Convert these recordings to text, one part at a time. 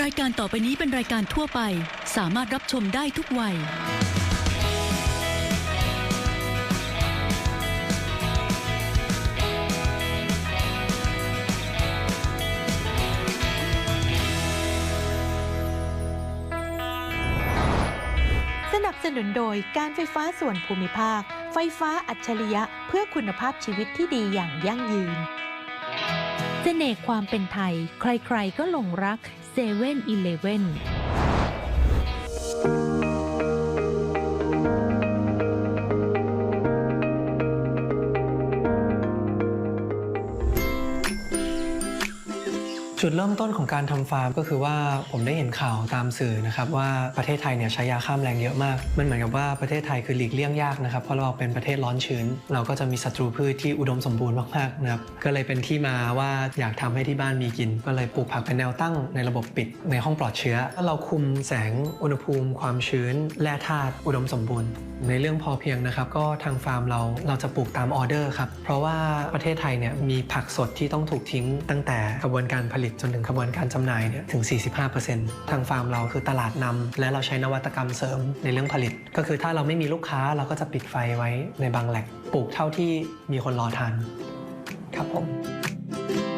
รายการต่อไปนี้เป็นรายการทั่วไป สามารถรับชมได้ทุกวัย สนับสนุนโดยการไฟฟ้าส่วนภูมิภาค ไฟฟ้าอัจฉริยะเพื่อคุณภาพชีวิตที่ดีอย่างยั่งยืนเสน่ห์ความเป็นไทย ใครๆก็หลงรัก เซเว่นอี จุดเริ่มต้นของการทำฟาร์มก็คือว่าผมได้เห็นข่าวตามสื่อนะครับว่าประเทศไทยเนี่ยใช้ยาฆ่าแมลงเยอะมาก มันเหมือนกับว่าประเทศไทยคือหลีกเลี่ยงยากนะครับเพราะเราเป็นประเทศร้อนชื้น เราก็จะมีศัตรูพืชที่อุดมสมบูรณ์มากๆนะครับก็เลยเป็นที่มาว่าอยากทำให้ที่บ้านมีกิน ก็เลยปลูกผักเป็นแนวตั้งในระบบปิดในห้องปลอดเชื้อเราคุมแสงอุณหภูมิ ความชื้นแร่ธาตุอุดมสมบูรณ์ ในเรื่องพอเพียงนะครับก็ทางฟาร์มเราเราจะปลูกตามออเดอร์ครับเพราะว่าประเทศไทยเนี่ยมีผักสดที่ต้องถูกทิ้งตั้งแต่กระบวนการผลิตจนถึงกระบวนการจำหน่ายเนี่ยถึง 45%ทางฟาร์มเราคือตลาดนำและเราใช้นวัตกรรมเสริมในเรื่องผลิต ก็คือถ้าเราไม่มีลูกค้าเราก็จะปิดไฟไว้ในบางแหล่งปลูกเท่าที่มีคนรอทานครับผม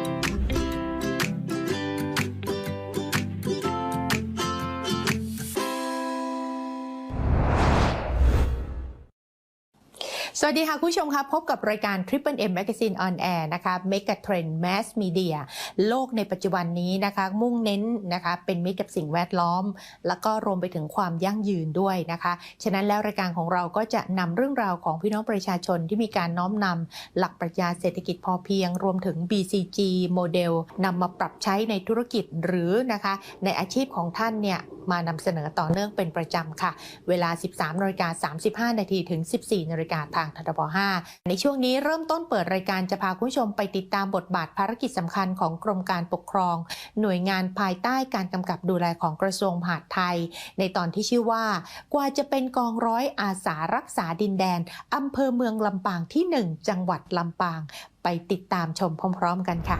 วัสดีค่ะคุณผู้ชมคะพบกับรายการ Triple M Magazine on Air นะคะ Mega Trend Mass Media โลกในปัจจุบันนี้นะคะ มุ่งเน้นนะคะเป็นมิตรกับสิ่งแวดล้อม แล้วก็รวมไปถึงความยั่งยืนด้วยนะคะ ฉะนั้นแล้วรายการของเราก็จะนำเรื่องราวของพี่น้องประชาชนที่มีการน้อมนำหลักปรัชญาเศรษฐกิจพอเพียง รวมถึง BCG โมเดลนำมาปรับใช้ในธุรกิจหรือนะคะ ในอาชีพของท่านเนี่ยมานำเสนอต่อเนื่องเป็นประจำค่ะ เวลา 13นาฬิกา35นาทีถึง 14นาฬิกาทางททบ 5 ในช่วงนี้เริ่มต้นเปิดรายการจะพาคุณผู้ชมไปติดตามบทบาทภารกิจสำคัญของกรมการปกครอง หน่วยงานภายใต้การกำกับดูแลของกระทรวงมหาดไทย ในตอนที่ชื่อว่า กว่าจะเป็นกองร้อยอาสารักษาดินแดนอำเภอเมืองลำปางที่ 1 จังหวัดลำปาง ไปติดตามชมพร้อม ๆ กันค่ะ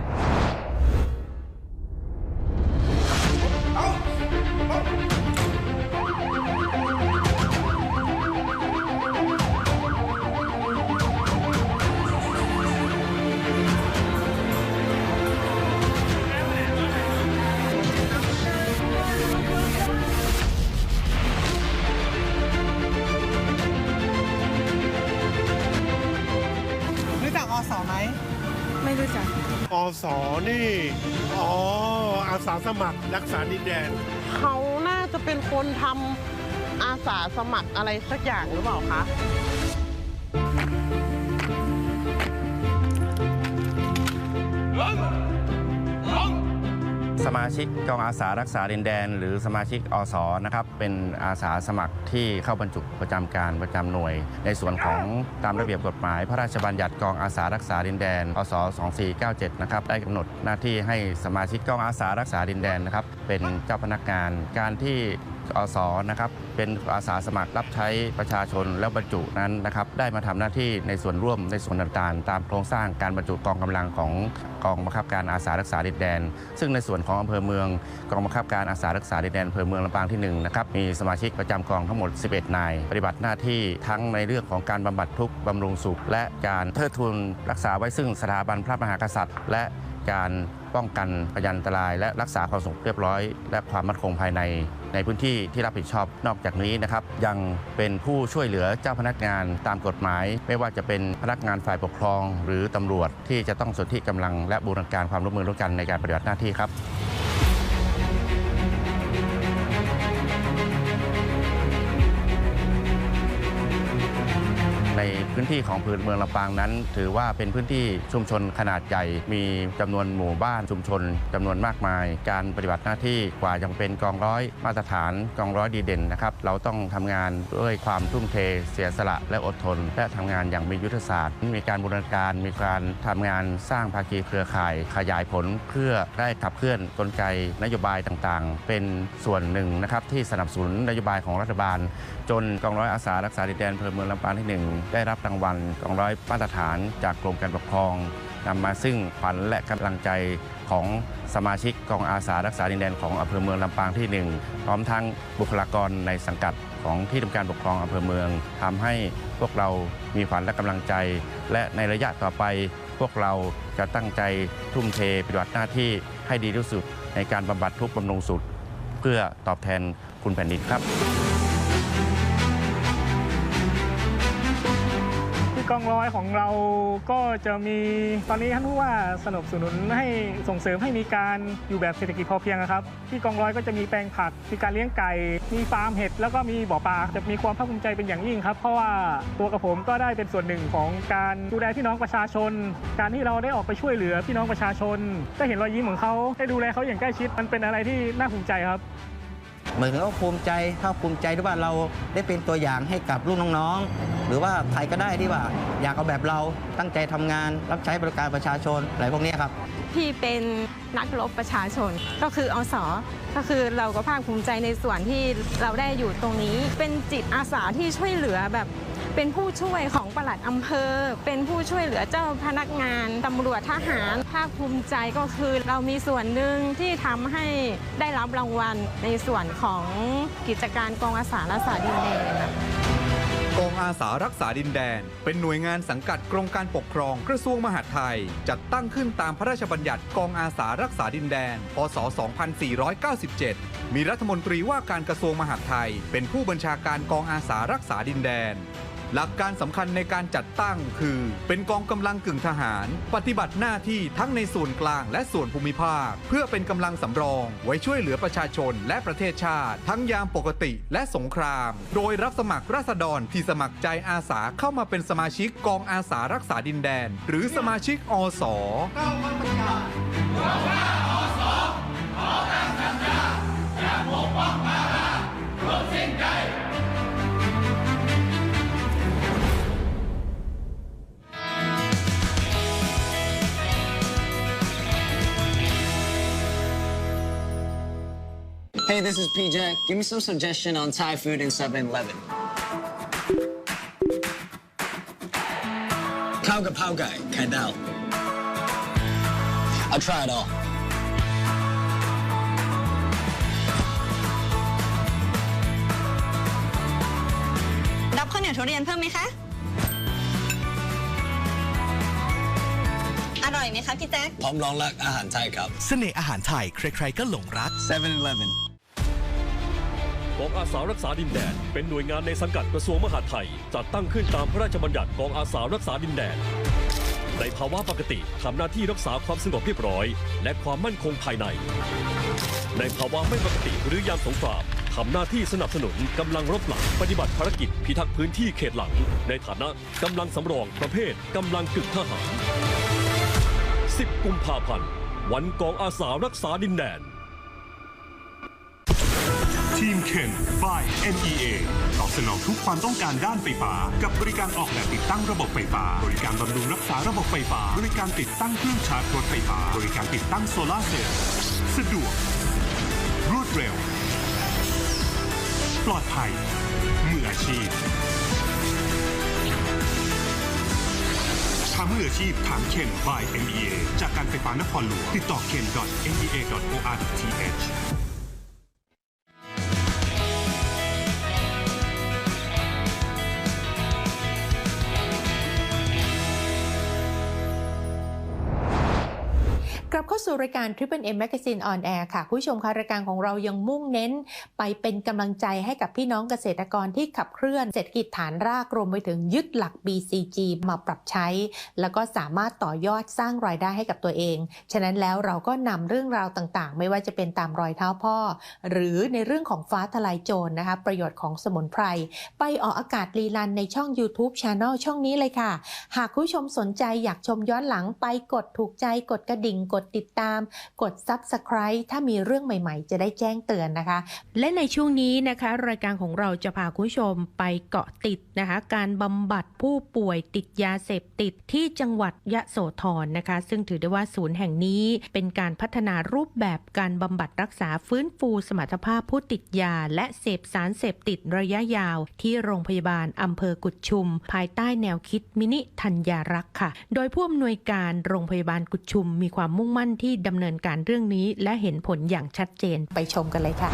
สนี่ อ๋อ อาสาสมัครรักษาดินแดน เขาน่าจะเป็นคนทำอาสาสมัครอะไรสักอย่างหรือเปล่าคะ สมาชิกกองอาสารักษาดินแดน หรือสมาชิกอสนะครับเป็นอาสาสมัครที่เข้าบรรจุประจำการประจำหน่วย ในส่วนของตามระเบียบกฎหมาย พระราชบัญญัติกองอาสารักษาดินแดนอส2497นะครับได้กำหนดหน้าที่ให้สมาชิกกองอาสารักษาดินแดนนะครับเป็นเจ้าพนักงานการที่ อสนะครับเป็นอาสาสมัครรับใช้ประชาชนแล้วบรรจุนั้นนะครับได้มาทำหน้าที่ในส่วนร่วมในส่วนต่างๆ ตามโครงสร้างการบรรจุกองกำลังของกองบังคับการอาสารักษาดินแดน ซึ่งในส่วนของอำเภอเมืองกองบังคับการอาสารักษาดินแดนอำเภอเมืองลำปางที่1นะครับมีสมาชิกประจำกองทั้งหมด 11 นาย ปฏิบัติหน้าที่ทั้งในเรื่องของการบำบัดทุกข์บำรุงสุข และการเทิดทูนรักษาไว้ซึ่งสถาบันพระมหากษัตริย์ และ การป้องกันพยันตราย และรักษาความสงบเรียบร้อย และความมั่นคงภายใน ในพื้นที่ที่รับผิดชอบนอกจากนี้นะครับ ยังเป็นผู้ช่วยเหลือเจ้าพนักงานตามกฎหมาย ไม่ว่าจะเป็นพนักงานฝ่ายปกครอง หรือตำรวจที่จะต้องสนธิกำลังและบูรณาการความร่วมมือร่วมกันในการปฏิบัติหน้าที่ครับ นพื้นที่ของพื้นเมืองลำปางนั้น ถือว่าเป็นพื้นที่ชุมชนขนาดใหญ่ มีจำนวนหมู่บ้านชุมชนจำนวนมากมาย การปฏิบัติหน้าที่กว่ายังเป็นกองร้อยมาตรฐานกองร้อยดีเด่นนะครับเราต้องทำงานด้วยความทุ่มเท เสียสละและอดทน และทำงานอย่างมียุทธศาสตร์ มีการบูรณาการมีการทำงานสร้างภาคีเครือข่าย ขยายผลเพื่อได้ขับเคลื่อนกลไกนโยบายต่างๆ เป็นส่วนหนึ่งนะครับที่สนับสนุนนโยบายของรัฐบาล จนกองร้อยอาสารักษาดินแดนอำเภอเมืองลำปางที่ 1 ได้รับรางวัลกองร้อยมาตรฐานจากกรมการปกครองนำมาซึ่งขวัญและกำลังใจของสมาชิกกองอาสารักษาดินแดนของอำเภอเมืองลำปางที่หนึ่งพร้อมทั้งบุคลากรในสังกัดของที่ทำการปกครองอำเภอเมืองทำให้พวกเรามีขวัญและกำลังใจ และในระยะต่อไป พวกเราจะตั้งใจทุ่มเทปฏิบัติหน้าที่ให้ดีที่สุด ในการบำบัดทุกบำรุงสุขเพื่อตอบแทนคุณแผ่นดินครับ กองร้อยของเราก็จะมีตอนนี้ท่านผู้ว่าสนับสนุนให้ส่งเสริมให้มีการอยู่แบบเศรษฐกิจพอเพียงครับ ที่กองร้อยก็จะมีแปลงผักมีการเลี้ยงไก่ มีฟาร์มเห็ดแล้วก็มีบ่อปลาจะมีความภาคภูมิใจเป็นอย่างยิ่งครับ เพราะว่าตัวกับผมก็ได้เป็นส่วนหนึ่งของการดูแลพี่น้องประชาชน การที่เราได้ออกไปช่วยเหลือพี่น้องประชาชนได้เห็นรอยยิ้มของเขาได้ดูแลเขาอย่างใกล้ชิดมันเป็นอะไรที่น่าภูมิใจครับ เหมือนกับว่าภูมิใจถ้าภูมิใจที่ว่าเราได้เป็นตัวอย่างให้กับลูกน้องๆ หรือว่าใครก็ได้ที่ว่า อยากเอาแบบเราตั้งใจทำงาน รับใช้บริการประชาชนอะไรพวกนี้ครับ พี่เป็นนักรบประชาชนก็คืออสอก็คือเราก็ภาคภูมิใจในส่วนที่เราได้อยู่ตรงนี้ เป็นจิตอาสาที่ช่วยเหลือแบบ เป็นผู้ช่วยของปลัดอำเภอ เป็นผู้ช่วยเหลือเจ้าพนักงานตำรวจทหาร ภาคภูมิใจก็คือเรามีส่วนหนึ่งที่ทำให้ได้รับรางวัลในส่วนของกิจการกองอาสารักษาดินแดนกองอาสารักษาดินแดน เป็นหน่วยงานสังกัดกรมการปกครองกระทรวงมหาดไทย จัดตั้งขึ้นตามพระราชบัญญัติกองอาสารักษาดินแดน พศ 2497 มีรัฐมนตรีว่าการกระทรวงมหาดไทย เป็นผู้บัญชาการกองอาสารักษาดินแดน หลักการสำคัญในการจัดตั้งคือ เป็นกองกำลังกึ่งทหาร ปฏิบัติหน้าที่ทั้งในส่วนกลางและส่วนภูมิภาค เพื่อเป็นกำลังสำรอง ไว้ช่วยเหลือประชาชนและประเทศชาติ ทั้งยามปกติและสงคราม โดยรับสมัครราษฎรที่สมัครใจอาสาเข้ามาเป็นสมาชิกกองอาสารักษาดินแดน หรือสมาชิกอส Hey, this is PJ. Give me some suggestion on Thai food in 7-Eleven. ข้าวกะเพราไก่ไข่ดาว I'll try it all. รับข้าวเหนียวทุเรียนเพิ่มไหมคะ อร่อยไหมคะพี่แจ๊ค พร้อมรองรับอาหารไทยครับ เสน่ห์อาหารไทย ใครๆก็หลงรัก 7-Eleven กองอาสารักษาดินแดน เป็นหน่วยงานในสังกัดกระทรวงมหาดไทย จัดตั้งขึ้นตามพระราชบัญญัติกองอาสารักษาดินแดน ในภาวะปกติทำหน้าที่รักษาความสงบเรียบร้อย และความมั่นคงภายใน ในภาวะไม่ปกติหรือยามสงครามทำหน้าที่สนับสนุนกำลังรบหลังปฏิบัติภารกิจพิทักษ์พื้นที่เขตหลัง ในฐานะกำลังสำรองประเภทกำลังกึ่งทหาร 10 กุมภาพันธ์ วันกองอาสารักษาดินแดน ทีมเคน by NEA ตอบสนองทุกความต้องการด้านไฟฟ้า กับบริการออกแบบติดตั้งระบบไฟฟ้า บริการบำรุงรักษาระบบไฟฟ้า บริการติดตั้งเครื่องชาร์จรถไฟฟ้า บริการติดตั้งโซลาเซลล์สะดวก รวดเร็ว ปลอดภัยมืออาชีพทำมืออาชีพถามเคน by NEA จากการไฟฟ้านครหลวงติดต่อเกลับเข้าสู่รายการ Triple M Magazine on Air ค่ะคุณผู้ชมคะรายการของเรายังมุ่งเน้น ไปเป็นกำลังใจให้กับพี่น้องเกษตรกรที่ขับเคลื่อนเศรษฐกิจฐานรากรวมไปถึงยึดหลัก BCG มาปรับใช้ แล้วก็สามารถต่อยอดสร้างรายได้ให้กับตัวเอง ฉะนั้นแล้วเราก็นำเรื่องราวต่างๆ ไม่ว่าจะเป็นตามรอยเท้าพ่อ หรือในเรื่องของฟ้าทลายโจรนะคะ ประโยชน์ของสมุนไพรไปออกอากาศรีลันในช่อง YouTube Channel ช่องนี้เลยค่ะ หากคุณผู้ชมสนใจอยากชมย้อนหลังไปกดถูกใจกดกระดิ่งกดติดตาม กด Subscribe ถ้ามีเรื่องใหม่ๆ จะได้แจ้งเตือนนะคะ และในช่วงนี้นะคะ รายการของเราจะพาคุณผู้ชมไปเกาะติดนะคะ การบำบัดผู้ป่วยติดยาเสพติดที่จังหวัดยะโสธรนะคะ ซึ่งถือได้ว่าศูนย์แห่งนี้เป็นการพัฒนารูปแบบการบำบัดรักษาฟื้นฟูสมรรถภาพผู้ติดยา และเสพสารเสพติดระยะยาว ที่โรงพยาบาลอำเภอกุดชุม ภายใต้แนวคิดมินิธัญญารักษ์ค่ะ โดยผู้อำนวยการโรงพยาบาลกุดชุมมีความมุ่งมั่นที่ดำเนินการเรื่องนี้ และเห็นผลอย่างชัดเจนไปชมกันเลยค่ะ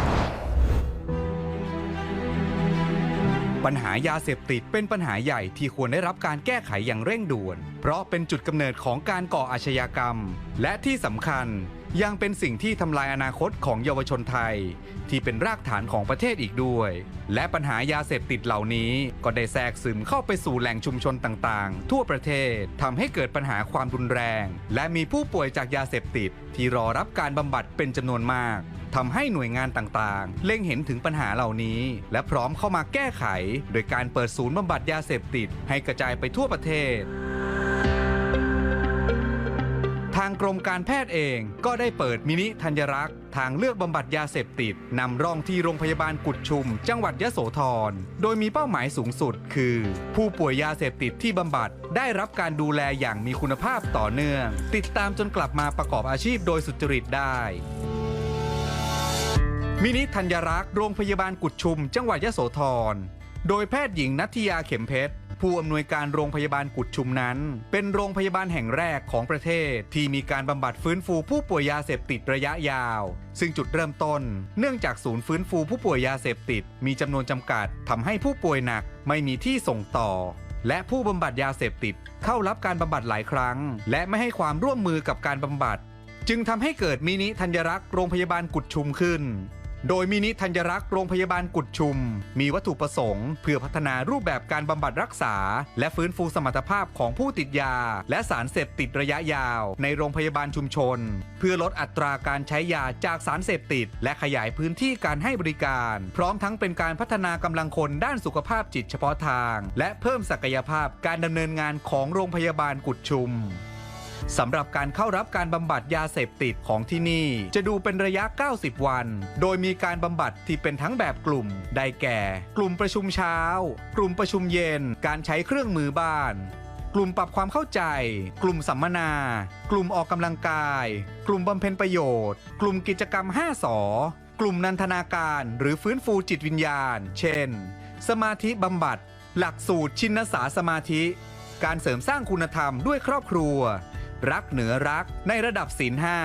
ปัญหายาเสพติดเป็นปัญหาใหญ่ที่ควรได้รับการแก้ไขอย่างเร่งด่วน เพราะเป็นจุดกำเนิดของการก่ออาชญากรรม และที่สำคัญ ยังเป็นสิ่งที่ทำลายอนาคตของเยาวชนไทย ที่เป็นรากฐานของประเทศอีกด้วย และปัญหายาเสพติดเหล่านี้ก็ได้แทรกซึมเข้าไปสู่แหล่งชุมชนต่างๆ ทั่วประเทศทำให้เกิดปัญหาความรุนแรง และมีผู้ป่วยจากยาเสพติด ที่รอรับการบำบัดเป็นจำนวนมากทำให้หน่วยงานต่างๆ เล็งเห็นถึงปัญหาเหล่านี้ และพร้อมเข้ามาแก้ไข โดยการเปิดศูนย์บำบัดยาเสพติด ให้กระจายไปทั่วประเทศ กรมการแพทย์เองก็ได้เปิดมินิธัญรักษ์ ทางเลือกบำบัดยาเสพติด นำร่องที่โรงพยาบาลกุดชุม จังหวัดยะโสธร โดยมีเป้าหมายสูงสุด คือ ผู้ป่วยยาเสพติดที่บำบัด ได้รับการดูแลอย่างมีคุณภาพต่อเนื่อง ติดตามจนกลับมาประกอบอาชีพโดยสุจริตได้มินิธัญรักษ์ โรงพยาบาลกุดชุม จังหวัดยะโสธร โดยแพทย์หญิงนัทยาเข็มเพชร ผู้อำนวยการโรงพยาบาลกุดชุมนั้น เป็นโรงพยาบาลแห่งแรกของประเทศ ที่มีการบำบัดฟื้นฟูผู้ป่วยยาเสพติดระยะยาว ซึ่งจุดเริ่มต้น เนื่องจากศูนย์ฟื้นฟูผู้ป่วยยาเสพติด มีจำนวนจำกัดทำให้ผู้ป่วยหนักไม่มีที่ส่งต่อ และผู้บำบัดยาเสพติด เข้ารับการบำบัดหลายครั้ง และไม่ให้ความร่วมมือกับการบำบัด จึงทำให้เกิดมินิธัญรักษ์โรงพยาบาลกุดชุมขึ้น โดยมินิธัญรักษ์โรงพยาบาลกุดชุม มีวัตถุประสงค์ เพื่อพัฒนารูปแบบการบำบัดรักษา และฟื้นฟูสมรรถภาพของผู้ติดยา และสารเสพติดระยะยาว ในโรงพยาบาลชุมชน เพื่อลดอัตราการใช้ยาจากสารเสพติด และขยายพื้นที่การให้บริการ พร้อมทั้งเป็นการพัฒนากำลังคนด้านสุขภาพจิตเฉพาะทาง และเพิ่มศักยภาพการดำเนินงานของโรงพยาบาลกุดชุม สำหรับการเข้ารับการบำบัดยาเสพติดของที่นี่ จะดูเป็นระยะ 90 วัน โดยมีการบำบัดที่เป็นทั้งแบบกลุ่ม ได้แก่ กลุ่มประชุมเช้า กลุ่มประชุมเย็น การใช้เครื่องมือบ้าน กลุ่มปรับความเข้าใจ กลุ่มสัมมนา กลุ่มออกกำลังกาย กลุ่มบำเพ็ญประโยชน์ กลุ่มกิจกรรม 5สอกลุ่มนันทนาการหรือฟื้นฟูจิตวิญญาณ เช่น สมาธิบำบัด หลักสูตรชินสาสมาธิ การเสริมสร้างคุณธรรมด้วยครอบครัว รักเหนือรักในระดับศีลห้า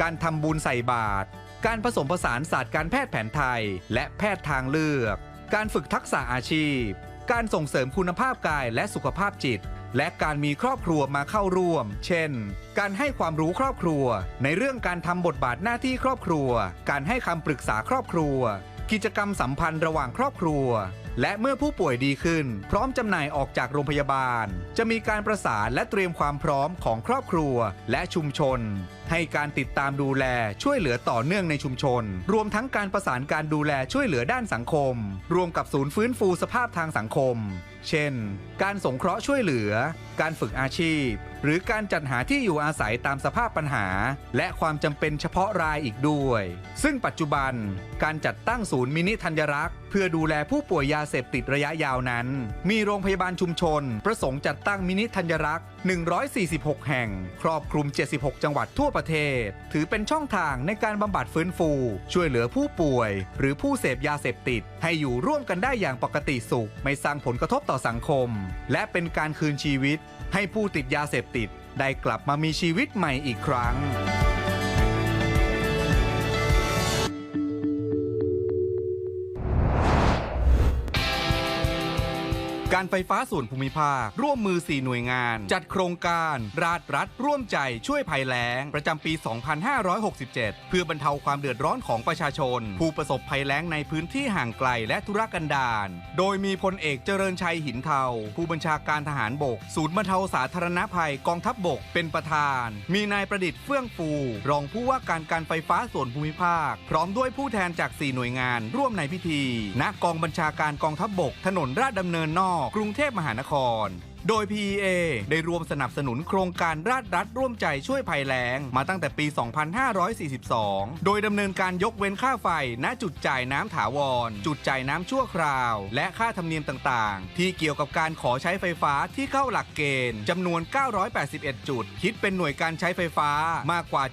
การทำบุญใส่บาตรการผสมผสานศาสตร์การแพทย์แผนไทย และแพทย์ทางเลือก การฝึกทักษะอาชีพ การส่งเสริมคุณภาพกายและสุขภาพจิต และการมีครอบครัวมาเข้าร่วม เช่น การให้ความรู้ครอบครัว ในเรื่องการทำบทบาทหน้าที่ครอบครัว การให้คำปรึกษาครอบครัว กิจกรรมสัมพันธ์ระหว่างครอบครัว และเมื่อผู้ป่วยดีขึ้น พร้อมจำหน่ายออกจากโรงพยาบาล จะมีการประสานและเตรียมความพร้อมของครอบครัวและชุมชน ให้การติดตามดูแลช่วยเหลือต่อเนื่องในชุมชน รวมทั้งการประสานการดูแลช่วยเหลือด้านสังคม รวมกับศูนย์ฟื้นฟูสภาพทางสังคม เช่น การสงเคราะห์ช่วยเหลือ การฝึกอาชีพ หรือการจัดหาที่อยู่อาศัยตามสภาพปัญหา และความจำเป็นเฉพาะรายอีกด้วย ซึ่งปัจจุบันการจัดตั้งศูนย์มินิธัญรักษ์เพื่อดูแลผู้ป่วยยาเสพติดระยะยาวนั้น มีโรงพยาบาลชุมชน ประสงค์จัดตั้งมินิธัญรักษ์ 146 แห่ง ครอบคลุม 76 จังหวัดทั่วประเทศ ถือเป็นช่องทางในการบำบัดฟื้นฟู ช่วยเหลือผู้ป่วย หรือผู้เสพยาเสพติด ให้อยู่ร่วมกันได้อย่างปกติสุข ไม่สร้างผลกระทบต่อสังคม และเป็นการคืนชีวิต ให้ผู้ติดยาเสพติด ได้กลับมามีชีวิตใหม่อีกครั้ง การไฟฟ้าส่วนภูมิภาค ร่วมมือ 4 หน่วยงาน จัดโครงการราดรัฐ ร่วมใจช่วยภัยแล้ง ประจำปี 2567 เพื่อบรรเทาความเดือดร้อนของประชาชน ผู้ประสบภัยแล้งในพื้นที่ห่างไกลและธุรกันดารโดยมีพลเอกเจริญชัยหินเทา ผู้บัญชาการทหารบก ศูนย์บรรเทาสาธารณภัยกองทัพบบกเป็นประธาน มีนายประดิษฐ์เฟื่องฟู รองผู้ว่าการการไฟฟ้าส่วนภูมิภาค พร้อมด้วยผู้แทนจาก 4 หน่วยงาน ร่วมในพิธีณกองบัญชาการกองทัพบบก ถนนราชดำเนินนอกกรุงเทพมหานคร โดย PEA ได้รวมสนับสนุนโครงการราชรัฐร่วมใจช่วยภัยแล้ง มาตั้งแต่ปี 2542 โดยดำเนินการยกเว้นค่าไฟ ณ จุดจ่ายน้ำถาวร จุดจ่ายน้ำชั่วคราว และค่าธรรมเนียมต่างๆ ที่เกี่ยวกับการขอใช้ไฟฟ้าที่เข้าหลักเกณฑ์จำนวน 981 จุด คิดเป็นหน่วยการใช้ไฟฟ้ามากกว่า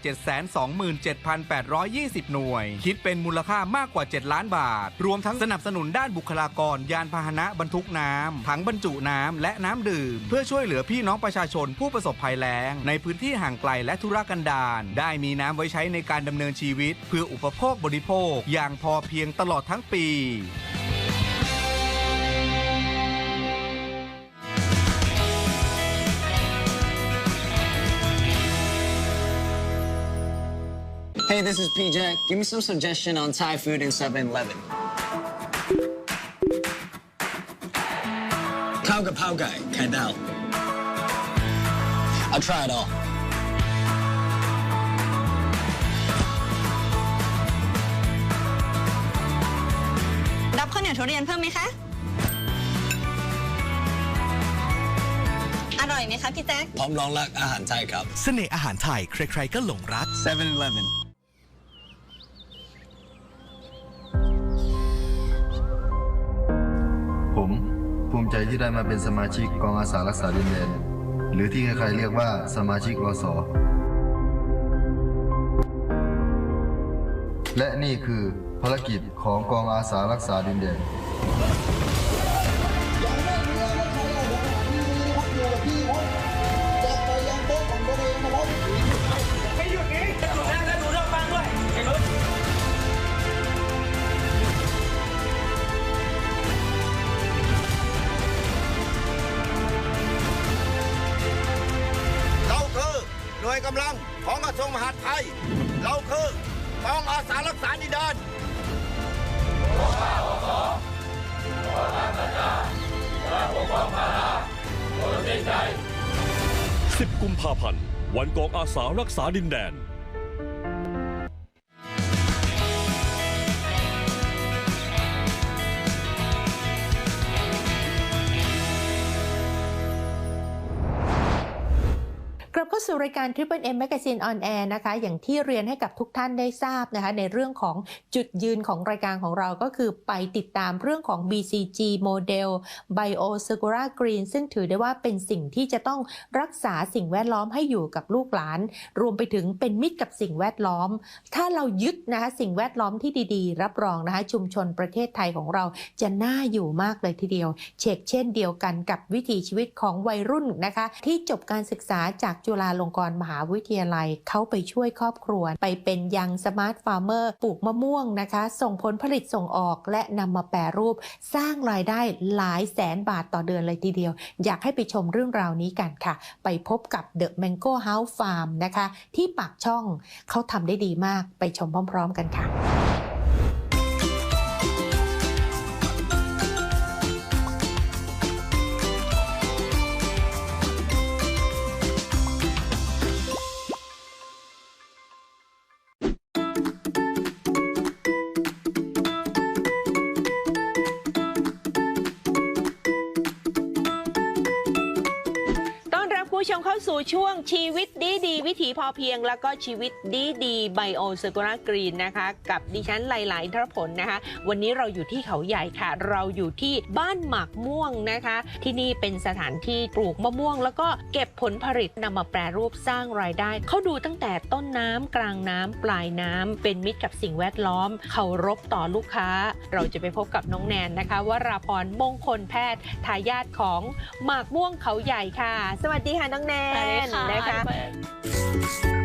727,820 หน่วย คิดเป็นมูลค่ามากกว่า 7 ล้านบาท รวมทั้งสนับสนุนด้านบุคลากรยานพาหนะบรรทุกน้ำถังบรรจุน้ำและน้ำดื่มเพื่อช่วยเหลือพี่น้องประชาชนผู้ประสบภัยแล้ง ในพื้นที่ห่างไกลและธุรกันดารได้มีน้ำไว้ใช้ในการดำเนินชีวิต เพื่ออุปโภคบริโภค อย่างพอเพียงตลอดทั้งปี Hey, this is PJ. Give me some suggestion on Thai food in 7-Eleven. Khao Pao Guy, Kai Dao. I'll try it all. รับข้าวเหนียวทุเรียนเพิ่มไหมคะ อร่อยไหมคะพี่แจ๊ค พร้อมรองรับอาหารไทยครับ เสน่ห์อาหารไทย ใครๆก็หลงรัก 7-Eleven ใจที่ได้มาเป็นสมาชิกกองอาสารักษาดินแดน หรือที่ใครๆเรียกว่าสมาชิกรสและนี่คือภารกิจของกองอาสารักษาดินแดน น่วยกำลังของกระทรวงมหาดไทย เราคือกองอาสารักษาดินแดน10 กุมภาพันธ์ วันกองอาสารักษาดินแดน สู่รายการ Triple M Magazine on Air นะคะ อย่างที่เรียนให้กับทุกท่านได้ทราบนะคะ ในเรื่องของจุดยืนของรายการของเราก็คือไปติดตามเรื่องของ BCG Model Bio Circular Green ซึ่งถือได้ว่าเป็นสิ่งที่จะต้องรักษาสิ่งแวดล้อมให้อยู่กับลูกหลาน รวมไปถึงเป็นมิตรกับสิ่งแวดล้อม ถ้าเรายึดนะคะสิ่งแวดล้อมที่ดีๆ รับรองนะคะชุมชนประเทศไทยของเราจะน่าอยู่มากเลยทีเดียว เช็กเช่นเดียวกันกับวิถีชีวิตของวัยรุ่นนะคะ ที่จบการศึกษาจากจุฬาลงกรณ์มหาวิทยาลัยเขาไปช่วยครอบครัว ไปเป็นยังสมาร์ทฟาร์มเมอร์ปลูกมะม่วงนะคะ ส่งผลผลิตส่งออกและนำมาแปรรูป สร้างรายได้หลายแสนบาทต่อเดือนเลยทีเดียว อยากให้ไปชมเรื่องราวนี้กันค่ะ ไปพบกับ The Mango House Farm นะคะ ที่ปากช่องเขาทำได้ดีมากไปชมพร้อม ๆ กันค่ะ สู่ช่วงชีวิตดีดีวิถีพอเพียง แล้วก็ชีวิตดีดีไบโอเซอร์ l ล r กรีนนะคะ กับดิฉันหลายๆทรผลนะคะ วันนี้เราอยู่ที่เขาใหญ่ค่ะ เราอยู่ที่บ้านหมากม่วงนะคะ ที่นี่เป็นสถานที่ปลูกมะม่วง แล้วก็เก็บผลผลิตนำมาแปรรูปสร้างรายได้ เขาดูตั้งแต่ต้นน้ำกลางน้ำปลายน้ำเป็นมิตรกับสิ่งแวดล้อมเคารพต่อลูกค้า เราจะไปพบกับน้องแนนนะคะวราพรมงคลแพทย์ทายาทของหมากม่วงเขาใหญ่ค่ะ สวัสดีค่ะน้องแนนสวัสดีค่ะนะคะ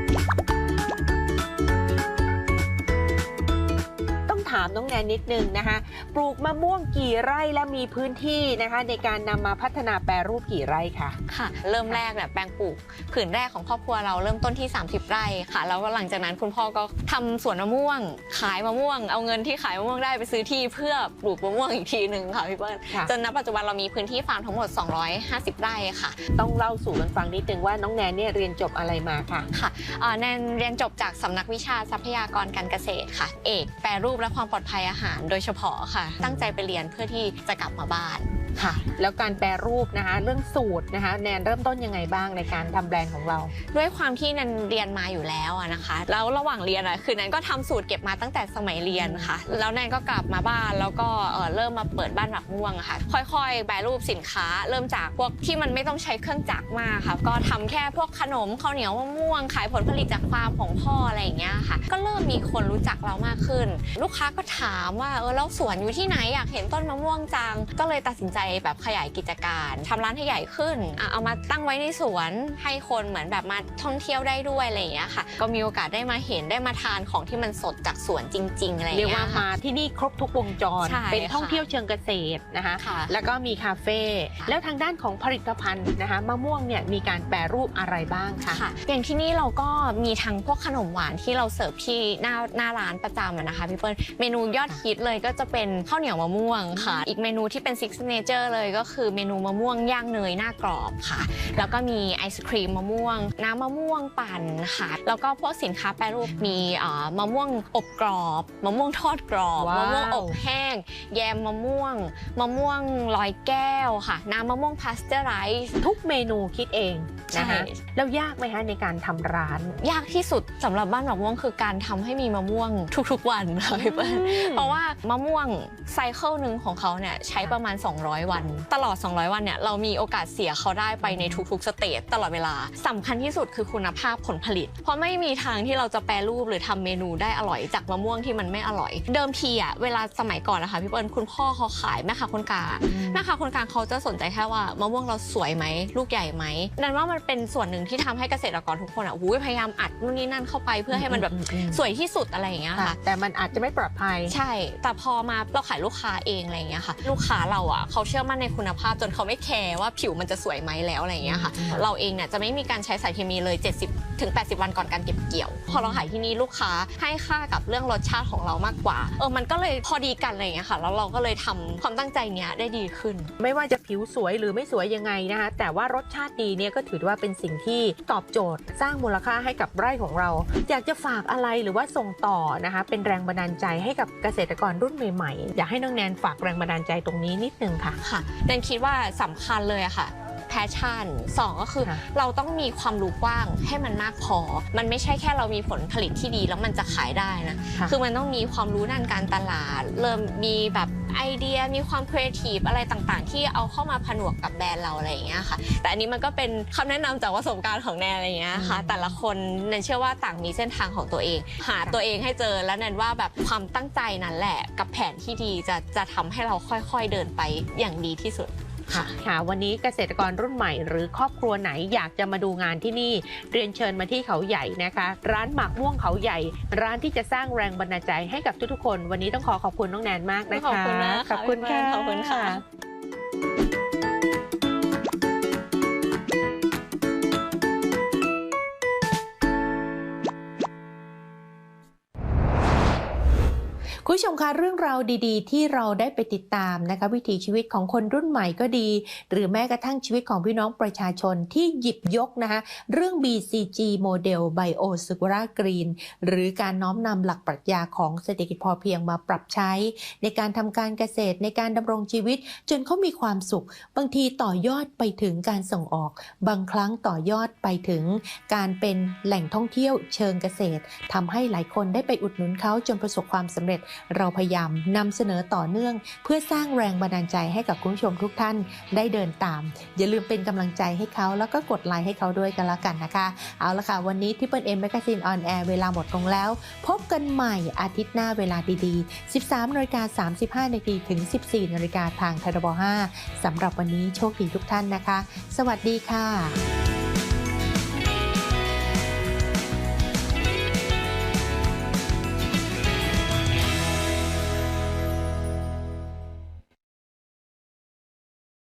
ามน้องแนนนิดนึงนะคะ ปลูกมะม่วงกี่ไร่และมีพื้นที่นะคะ ในการนำมาพัฒนาแปรรูปกี่ไร่คะค่ะ เริ่มแรกเนี่ยแปลงปลูกผืนแรกของครอบครัวเราเริ่มต้นที่ 30 ไร่ค่ะ แล้วก็หลังจากนั้นคุณพ่อก็ทำสวนมะม่วง ขายมะม่วง เอาเงินที่ขายมะม่วงได้ไปซื้อที่เพื่อปลูกมะม่วงอีกทีหนึ่งค่ะพี่เปิ้ลค่ะจนณปัจจุบันเรามีพื้นที่ฟาร์มทั้งหมด 250 ไร่ค่ะ ต้องเล่าสู่กันฟังนิดนึงว่าน้องแนนเนี่ยเรียนจบอะไรมาค่ะค่ะอ่าแนนเรียนจบจากสำนักวิชาทรัพยากรการเกษตรค่ะ เอกแปรรูปและความปลอดภัยอาหารโดยเฉพาะค่ะ ตั้งใจไปเรียนเพื่อที่จะกลับมาบ้าน ค่ะ แล้วการแปรรูปนะคะ เรื่องสูตรนะคะ แนนเริ่มต้นยังไงบ้างในการทำแบรนด์ของเรา ด้วยความที่นันเรียนมาอยู่แล้วอะนะคะ แล้วระหว่างเรียนอะคือนันก็ทำสูตรเก็บมาตั้งแต่สมัยเรียนค่ะ แล้วนันก็กลับมาบ้านแล้วก็เอ่อเริ่มมาเปิดบ้านหมักม่วงอะค่ะ ค่อยๆ แปรรูปสินค้า เริ่มจากพวกที่มันไม่ต้องใช้เครื่องจักรมากค่ะ ก็ทำแค่พวกขนมข้าวเหนียวมะม่วง ขายผลผลิตจากฟาร์มของพ่ออะไรอย่างเงี้ยค่ะ ก็เริ่มมีคนรู้จักเรามากขึ้น ลูกค้าก็ถามว่าเออแล้วสวนอยู่ที่ไหนอยากเห็นต้นมะม่วงจัง ก็เลยตัดสินใจแบบขยายกิจการทำร้านให้ใหญ่ขึ้นอะเอามาตั้งไว้ในสวนให้คนเหมือนแบบมาท่องเที่ยวได้ด้วยอะไรอย่างเงี้ยค่ะ ก็มีโอกาสได้มาเห็นได้มาทานของที่มันสดจากสวนจริง ๆ อะไรอย่างเรียกเงี้ว่ายค่ะมาที่นี่ครบทุกวงจรใช่เป็นท่องค่ะเที่ยวเชิงเกษตรนะคะค่ะแล้วก็มีคาเฟ่ แล้วทางด้านของผลิตภัณฑ์นะคะมะม่วงเนี่ยมีการแปรรูปอะไรบ้างคะค่ะอย่างที่นี่เราก็มีทั้งพวกขนมหวานที่เราเสิร์ฟที่หน้าหน้าร้านประจำอะนะคะพี่เปิ้ล เมนูยอดฮิตเลยก็จะเป็นข้าวเหนียวมะม่วงค่ะ อีกเมนูที่เป็นซิกเนเจอร์เลยก็คือเมนูมะม่วงย่างเนยหน้ากรอบค่ะ แล้วก็มีไอศครีมมะม่วง น้ำมะม่วงปั่นค่ะ แล้วก็พวกสินค้าแปรรูปมีเอ่อมะม่วงอบกรอบ มะม่วงทอดกรอบว้าวมะม่วงอบแห้ง แยมมะม่วง มะม่วงลอยแก้วค่ะ น้ำมะม่วงพาสเจอร์ไรซ์ทุกเมนูคิดเองนะคะใช่แล้วยากไหมคะในการทำร้าน ยากที่สุดสำหรับบ้านหมักม่วงคือการทำให้มีมะม่วงทุกๆวันค่ะพี่เปิ้ลเพราะว่ามะม่วงไซเคิลหนึ่งของเขาเนี่ยใช้ประมาณ 200วัน ตลอด 200 วันเนี่ยเรามีโอกาสเสียเขาได้ไปในทุกๆสเตจตลอดเวลาสำคัญที่สุดคือคุณภาพผลผลิต เพราะไม่มีทางที่เราจะแปรรูปหรือทำเมนูได้อร่อยจากมะม่วงที่มันไม่อร่อย เดิมทีอะเวลาสมัยก่อนนะคะพี่เปิ้ลคุณพ่อเขาขายแม่ค้าคนกลางแม่ค้าคนกลางเขาจะสนใจแค่ว่ามะม่วงเราสวยไหมลูกใหญ่ไหมนั่นว่ามันเป็นส่วนหนึ่งที่ทำให้เกษตรกรทุกคนอะหูยพยายามอัดนู่นนี่นั่นเข้าไปเพื่อให้มันแบบอืมอืมอืมสวยที่สุดอะไรอย่างเงี้ยค่ะค่ะ แต่มันอาจจะไม่ปลอดภัย ใช่ แต่พอมาเราขายลูกค้าเองอะไรอย่างเงี้ยค่ะ ลูกค้าเราอะเขาเชื่อมั่นในคุณภาพจนเขาไม่แคร์ว่าผิวมันจะสวยไหมแล้วอะไรอย่างเงี้ยค่ะอืมเราเองเนี่ยจะไม่มีการใช้สารเคมีเลย 70ถึง80 วันก่อนการเก็บเกี่ยว พอเราขายที่นี่ลูกค้าให้ค่ากับเรื่องรสชาติของเรามากกว่า เออมันก็เลยพอดีกันอะไรอย่างเงี้ยค่ะ แล้วเราก็เลยทำความตั้งใจเนี้ยได้ดีขึ้น ไม่ว่าจะผิวสวยหรือไม่สวยยังไงนะคะแต่ว่ารสชาติดีเนี่ยก็ถือว่าเป็นสิ่งที่ตอบโจทย์ สร้างมูลค่าให้กับไร่ของเรา อยากจะฝากอะไรหรือว่าส่งต่อนะคะเป็นแรงบันดาลใจให้กับเกษตรกรรุ่นใหม่ๆอยากให้น้องแนนฝากแรงบันดาลใจตรงนี้นิดนึงค่ะค่ะแนนคิดว่าสำคัญเลยอะค่ะ แพชชั่นสองก็คือเราต้องมีความรู้กว้างให้มันมากพอ มันไม่ใช่แค่เรามีผลผลิตที่ดีแล้วมันจะขายได้นะค่ะคือมันต้องมีความรู้ด้านการตลาด เริ่มมีแบบไอเดียมีความครีเอทีฟอะไรต่างๆ ที่เอาเข้ามาผนวกกับแบรนด์เราอะไรอย่างเงี้ยค่ะ แต่อันนี้มันก็เป็นคำแนะนำจากประสบการณ์ของแนนอะไรอย่างเงี้ยค่ะ แต่ละคนแนนเชื่อว่าต่างมีเส้นทางของตัวเอง หาตัวเองให้เจอแล้วแนนว่าแบบความตั้งใจนั่นแหละ กับแผนที่ดีจะจะทำให้เราค่อยๆเดินไปอย่างดีที่สุด ค่ะค่ะวันนี้เกษตรกรรุ่นใหม่ หรือครอบครัวไหนอยากจะมาดูงานที่นี่ เรียนเชิญมาที่เขาใหญ่นะคะ ร้านหมักม่วงเขาใหญ่ ร้านที่จะสร้างแรงบันดาลใจให้กับทุกๆคน วันนี้ต้องขอขอบคุณน้องแนนมากนะคะขอบคุณนะคะขอบคุณพี่ค่ะเปิ้ลขอบคุณค่ะ ผู้ชมคะเรื่องราวดีๆ ที่เราได้ไปติดตามนะคะ วิถีชีวิตของคนรุ่นใหม่ก็ดี หรือแม้กระทั่งชีวิตของพี่น้องประชาชนที่หยิบยกนะคะเรื่อง BCG โมเดล Bio s e c u r a Green หรือการน้อมนำหลักปรัชญาของเศรษฐกิจพอเพียงมาปรับใช้ ในการทำการเกษตรในการดำรงชีวิต จนเขามีความสุข บางทีต่อยอดไปถึงการส่งออก บางครั้งต่อยอดไปถึง การเป็นแหล่งท่องเที่ยวเชิงเกษตรทำให้หลายคนได้ไปอุดหนุนเขาจนประสบความสำเร็จเราพยายามนำเสนอต่อเนื่อง เพื่อสร้างแรงบันดาลใจให้กับคุณผู้ชมทุกท่านได้เดินตาม อย่าลืมเป็นกำลังใจให้เขาแล้วก็กดไลค์ให้เขาด้วยกันละกันนะคะ เอาละค่ะ วันนี้ที่เปิลเอ็มแมกซีนออนแอร์เวลาหมดลงแล้ว พบกันใหม่อาทิตย์หน้าเวลาดีๆ 13นาฬิกา35นาทีถึง 14นาฬิกาทางไทยรบ5สำหรับวันนี้โชคดีทุกท่านนะคะ สวัสดีค่ะ